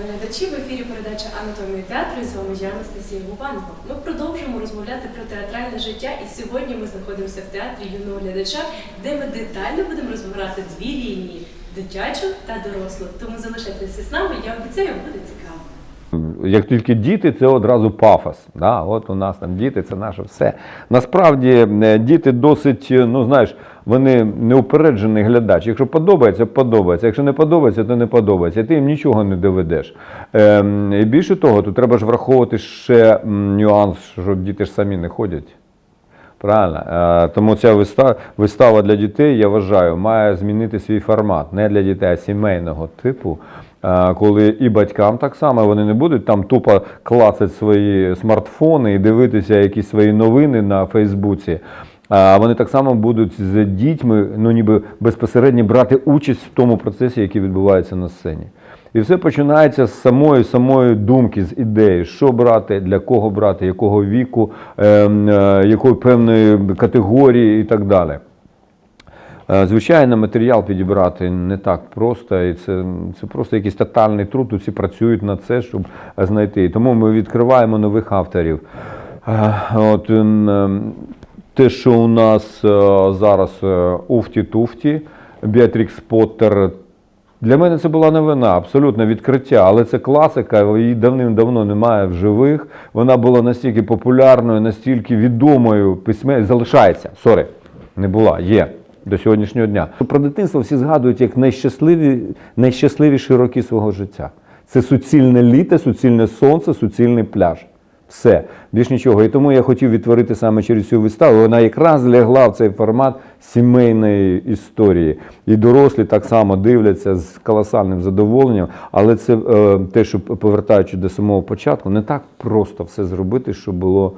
глядачі, в ефірі передача Анатомія театру і з вами я Анастасія Губанко. Ми продовжуємо розмовляти про театральне життя, і сьогодні ми знаходимося в театрі юного глядача, де ми детально будемо розбирати дві лінії дитячу та дорослу. Тому залишайтеся з нами, я обіцяю, буде цікаво. Як тільки діти, це одразу пафос. Да? От у нас там діти, це наше все. Насправді е, діти досить, е, ну знаєш, вони неупереджений глядач. Якщо подобається, подобається. Якщо не подобається, то не подобається. Ти їм нічого не доведеш. Ем, і більше того, тут треба ж враховувати ще нюанс, що діти ж самі не ходять. Правильно. Е, Тому ця вистава, для дітей, я вважаю, має змінити свій формат. Не для дітей, а сімейного типу. Е, Коли і батькам так само вони не будуть там тупо клацати свої смартфони і дивитися якісь свої новини на Фейсбуці. Вони так само будуть з дітьми, ну ніби безпосередньо брати участь в тому процесі, який відбувається на сцені. І все починається з самої самої думки, з ідеї, що брати, для кого брати, якого віку, ем, е, якої певної категорії і так далі. Е, Звичайно, матеріал підібрати не так просто, і це, це просто якийсь тотальний труд. Усі працюють над це, щоб знайти. Тому ми відкриваємо нових авторів. Е, От, ем, те, що у нас е, зараз е, Уфті-Туфті, Біатрікс Поттер. Для мене це була новина, абсолютно відкриття, але це класика, її давним-давно немає в живих. Вона була настільки популярною, настільки відомою письмен... залишається. Сорі, не була, є до сьогоднішнього дня. Про дитинство всі згадують як найщасливі, найщасливіші роки свого життя. Це суцільне літо, суцільне сонце, суцільний пляж. Все, більш нічого. І тому я хотів відтворити саме через цю виставу. Вона якраз лягла в цей формат сімейної історії. І дорослі так само дивляться з колосальним задоволенням. Але це е, те, що повертаючи до самого початку, не так просто все зробити, щоб було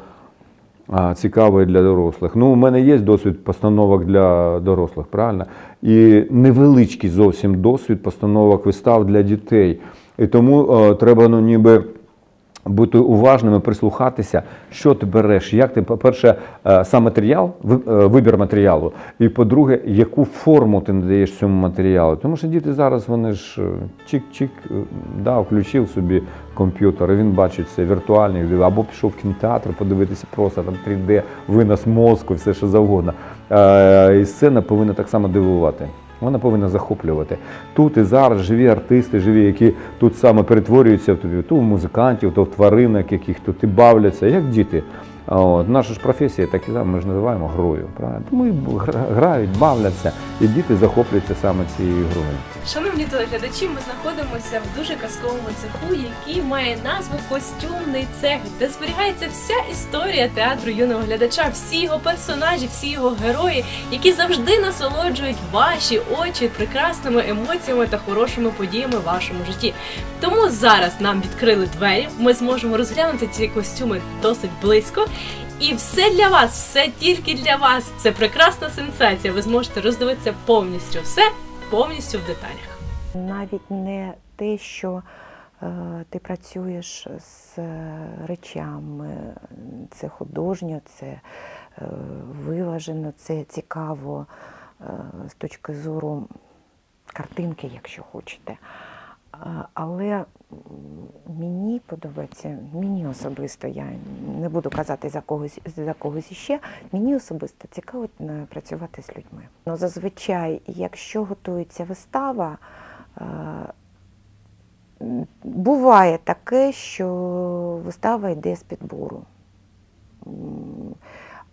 а, цікаво для дорослих. Ну, у мене є досвід постановок для дорослих, правильно? І невеличкий зовсім досвід постановок вистав для дітей. І тому е, треба, ну, ніби бути уважними, прислухатися, що ти береш, як ти, по-перше, е, сам матеріал, е, вибір матеріалу, і по-друге, яку форму ти надаєш цьому матеріалу. Тому що діти зараз вони ж е, чик-чик, да, включив собі комп'ютер, і він бачить це віртуальний, або пішов в кінотеатр подивитися просто там 3D, винос мозку, все що завгодно. І сцена повинна так само дивувати. Вона повинна захоплювати. Тут і зараз живі артисти, живі, які тут саме перетворюються в тобі, то в музикантів, то в тваринок, яких тут і бавляться, як діти. От, наша ж професія так і ми ж називаємо грою. Правильно? Тому грають, бавляться, і діти захоплюються саме цією грою. Шановні телеглядачі, ми знаходимося в дуже казковому цеху, який має назву Костюмний цех, де зберігається вся історія театру юного глядача, всі його персонажі, всі його герої, які завжди насолоджують ваші очі прекрасними емоціями та хорошими подіями в вашому житті. Тому зараз нам відкрили двері. Ми зможемо розглянути ці костюми досить близько. І все для вас, все тільки для вас. Це прекрасна сенсація. Ви зможете роздивитися повністю все, повністю в деталях. навіть не те, що е, ти працюєш з е, речами, це художньо, це е, виважено, це цікаво е, з точки зору картинки, якщо хочете. Але мені подобається, мені особисто, я не буду казати за когось за когось іще, мені особисто цікаво працювати з людьми. Ну, зазвичай, якщо готується вистава, е, буває таке, що вистава йде з підбору.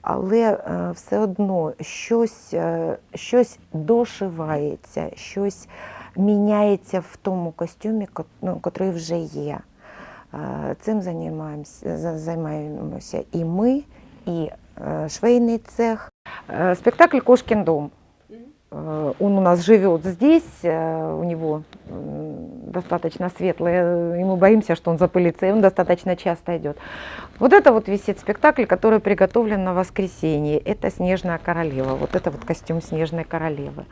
Але е, все одно щось, е, щось дошивається, щось міняється в тому костюмі, ко- ну, котрий вже є. Е, Цим займаємося, за- займаємося і ми, і е, швейний цех. Е, Спектакль «Кошкин дом». Э, Он у нас живет здесь, э, у него м, достаточно светлое, э, и мы боимся, что он запылится, и он достаточно часто идет. Вот это вот висит спектакль, который приготовлен на воскресенье. Это «Снежная королева», вот это вот костюм «Снежной королевы».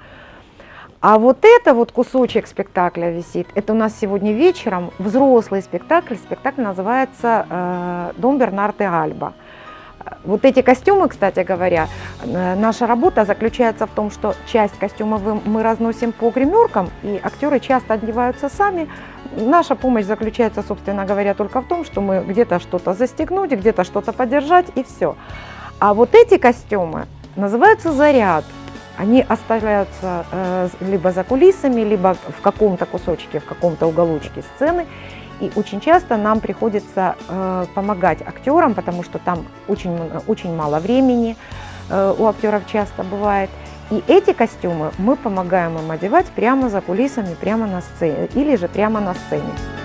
А вот это вот кусочек спектакля висит, это у нас сегодня вечером взрослый спектакль, спектакль называется э, «Дом Бернард и Альба». Вот эти костюмы, кстати говоря, Э, Наша работа заключается в том, что часть костюма вы- мы разносим по гримеркам, и актеры часто одеваются сами. Наша помощь заключается, собственно говоря, только в том, что мы где-то что-то застегнуть, где-то что-то подержать, и все. А вот эти костюмы называются «заряд». Они оставляются э, либо за кулисами, либо в каком-то кусочке, в каком-то уголочке сцены. И очень часто нам приходится э, помогать актерам, потому что там очень, очень мало времени э, у актеров часто бывает. И эти костюмы мы помогаем им одевать прямо за кулисами, прямо на сцене, или же прямо на сцене.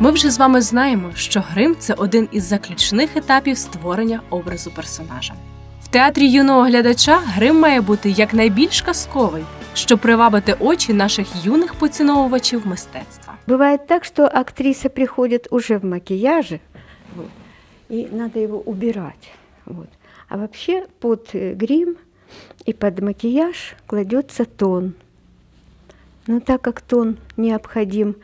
Ми вже з вами знаємо, що грим це один із заключних етапів створення образу персонажа. В театрі юного глядача грим має бути якнайбільш казковий, щоб привабити очі наших юних поціновувачів мистецтва. Бывает так, что актриса приходит уже в макияже, вот, и надо его убирать. Вот. А вообще под э, грим и под макияж кладется тон. Но так как тон необходим э,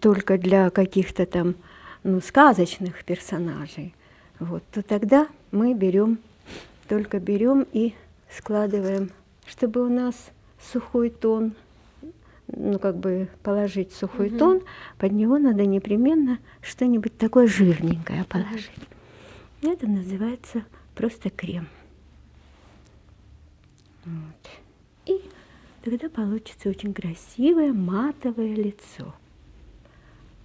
только для каких-то там ну, сказочных персонажей, вот, то тогда мы берем, только берем и складываем, чтобы у нас сухой тон, ну, как бы положить сухой Мгм. тон, под него надо непременно что-нибудь такое жирненькое положить. Это называется просто крем. Вот. И тогда получится очень красивое матовое лицо.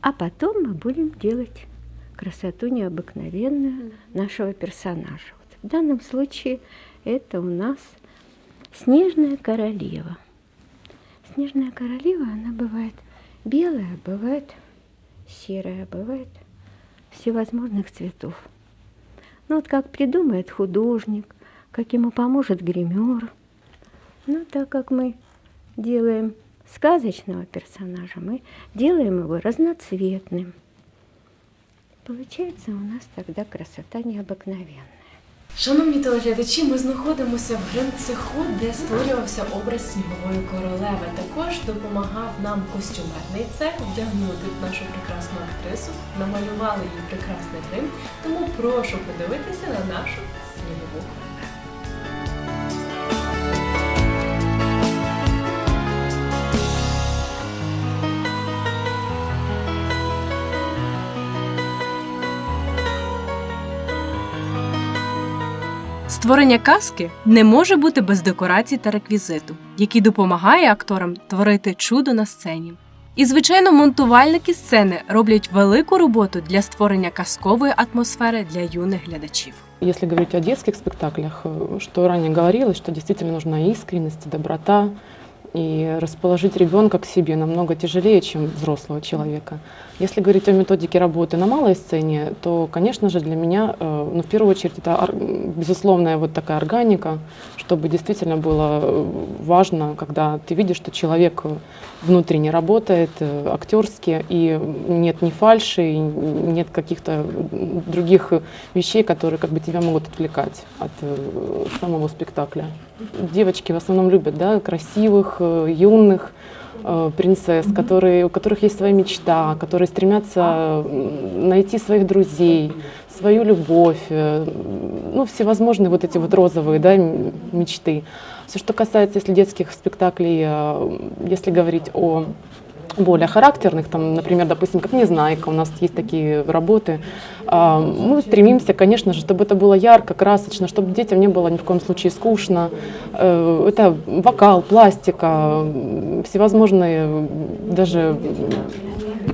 А потом мы будем делать красоту необыкновенную нашего персонажа. Вот в данном случае это у нас снежная королева. Снежная королева, она бывает белая, бывает серая, бывает всевозможных цветов. Ну вот как придумает художник, как ему поможет гример. Ну так как мы делаем сказочного персонажа, мы делаем его разноцветным. Получается у нас тогда красота необыкновенная. Шановні телеглядачі, ми знаходимося в грим-цеху, де створювався образ снігової королеви. Також допомагав нам костюмерний цех вдягнути нашу прекрасну актрису, намалювали їй прекрасний грим. Тому прошу подивитися на нашу снігову королеву. Створення казки не може бути без декорацій та реквізиту, який допомагає акторам творити чудо на сцені. І, звичайно, монтувальники сцени роблять велику роботу для створення казкової атмосфери для юних глядачів. Если говорить о детских спектаклях, э, что ранее говорилось, что действительно нужна искренность, доброта, и расположить ребенка к себе намного тяжелее, чем взрослого человека. Если говорить о методике работы на малой сцене, то, конечно же, для меня, э, ну, в первую очередь, это ор- безусловная вот такая органика, чтобы действительно было э, важно, когда ты видишь, что человек э, внутренне работает, э, актерски, и нет ни фальши, и нет каких-то м, других э, вещей, которые как бы тебя могут отвлекать от э, самого спектакля. Девочки в основном любят, да, красивых, э, юных э, принцесс, которые, у которых есть своя мечта, которые стремятся м, найти своих друзей, свою любовь, э, ну, всевозможные вот эти вот розовые, да, м- мечты. Все, что касается, если детских спектаклей, э, если говорить о более характерных, там, например, допустим, как «Незнайка», у нас есть такие работы. А, Мы стремимся, конечно же, чтобы это было ярко, красочно, чтобы детям не было ни в коем случае скучно. Э, Это вокал, пластика, м, всевозможные, м, даже м,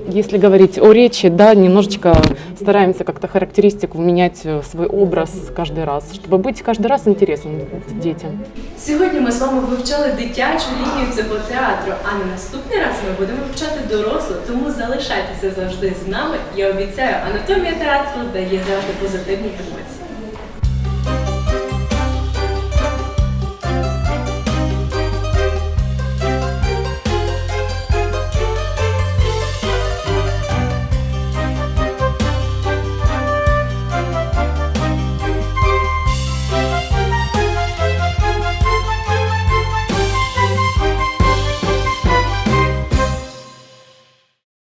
если говорить о речи, да, немножечко стараемся как-то характеристику менять в свой образ каждый раз, чтобы быть каждый раз интересным детям. Сьогодні ми з вами вивчали дитячу лінію цього театру, а на наступний раз ми будемо вивчати дорослу, тому залишайтеся завжди з нами. Я обіцяю, анатомія театру дає завжди позитивні емоції.